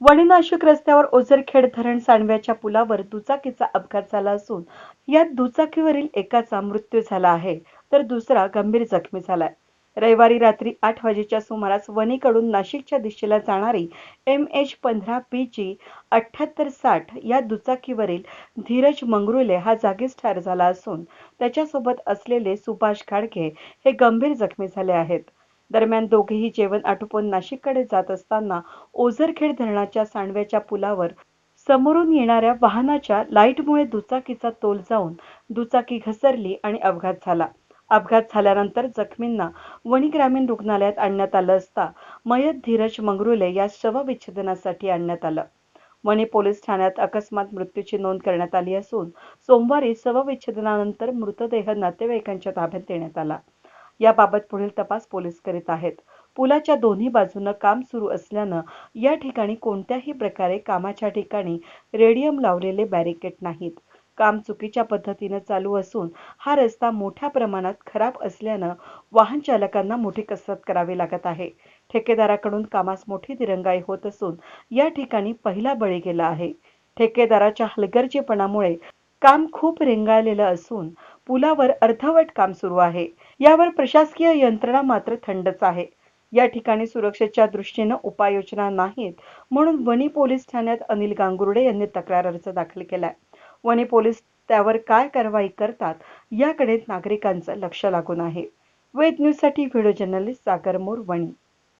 वणी नाशिक रस्त्यावर ओझरखेड धरण सांडव्याच्या पुलावर दुचाकीचा अपघात झाला असून यात दुचाकीवरील एकाचा मृत्यू झाला आहे तर दुसरा गंभीर जखमी झालाय. रविवारी रात्री आठ वाजेच्या सुमारास वणीकडून नाशिकच्या दिशेला जाणारी एम एच पंधरा पी जी अठ्ठ्याहत्तर साठ या दुचाकीवरील धीरज मंगरुले हा जागीच ठार झाला असून त्याच्यासोबत असलेले सुभाष खाडके हे गंभीर जखमी झाले आहेत. दरम्यान दोघेही जेवण आटोपून नाशिककडे जात असताना ओझरखेड धरणाच्या सांडव्याच्या पुलावर समोरून येणाऱ्या वाहनाच्या लाईटमुळे दुचाकीचा तोल जाऊन दुचाकी घसरली आणि अपघात झाला. अपघात झाल्यानंतर जखमींना वणी ग्रामीण रुग्णालयात आणण्यात आलं असता मयत धीरज मंगरुले या शवविच्छेदनासाठी आणण्यात आलं. वणी पोलीस ठाण्यात अकस्मात मृत्यूची नोंद करण्यात आली असून सोमवारी शवविच्छेदनानंतर मृतदेह नातेवाईकांच्या ताब्यात देण्यात आला. याबाबत पुढील तपास पोलीस करीत आहेत. पुलाच्या दोन्ही बाजूनं काम सुरू असल्यानं या ठिकाणी कोणत्याही प्रकारे कामाच्या ठिकाणी रेडियम लावलेले बॅरिकेड नाहीत. काम चुकीच्या पद्धतीनं चालू असून हा रस्ता मोठ्या प्रमाणात खराब असल्यानं वाहन चालकांना मोठी कसरत करावी लागत आहे. ठेकेदाराकडून कामास मोठी दिरंगाई होत असून या ठिकाणी पहिला बळी गेला आहे. ठेकेदाराच्या हलगर्जीपणामुळे काम खूप रेंगाळलेलं असून पुलावर अर्धवट काम सुरू आहे. यावर प्रशासकीय यंत्रणा मात्र थंडच आहे. या ठिकाणी सुरक्षेच्या दृष्टीनं उपाययोजना नाहीत म्हणून वणी पोलीस ठाण्यात अनिल गांगुर्डे यांनी तक्रार अर्ज दाखल केलाय. वणी पोलीस त्यावर काय कारवाई करतात याकडे नागरिकांचं लक्ष लागून आहे. वेद न्यूजसाठी व्हिडिओ जर्नलिस्ट सागर मोर वणी